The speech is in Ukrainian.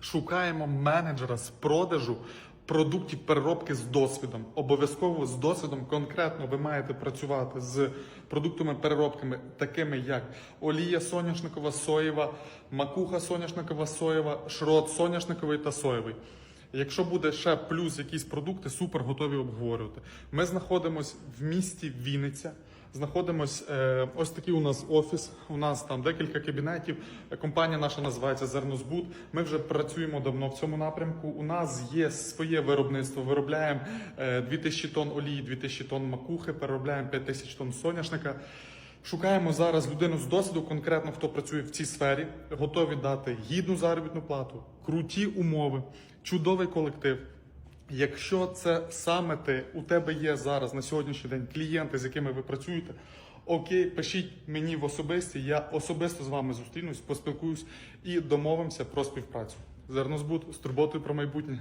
Шукаємо менеджера з продажу продуктів переробки з досвідом. Обов'язково з досвідом конкретно ви маєте працювати з продуктами переробками, такими як олія соняшникова соєва, макуха соняшникова соєва, шрот соняшниковий та соєвий. Якщо буде ще плюс якісь продукти, супер готові обговорювати. Ми знаходимося в місті Вінниця. Знаходимось е, ось такий у нас офіс. У нас там декілька кабінетів. Компанія наша називається Зернозбуд. Ми вже працюємо давно в цьому напрямку. У нас є своє виробництво. Виробляємо е, 2000 тонн олії, 2000 тонн макухи, переробляємо 5000 тонн соняшника. Шукаємо зараз людину з досвіду, конкретно хто працює в цій сфері, готові дати гідну заробітну плату, круті умови, чудовий колектив. Якщо це саме ти, у тебе є зараз на сьогоднішній день клієнти, з якими ви працюєте, окей, пишіть мені в особисті, я особисто з вами зустрінусь, поспілкуюсь і домовимося про співпрацю. Зернозбуд з турботою про майбутнє.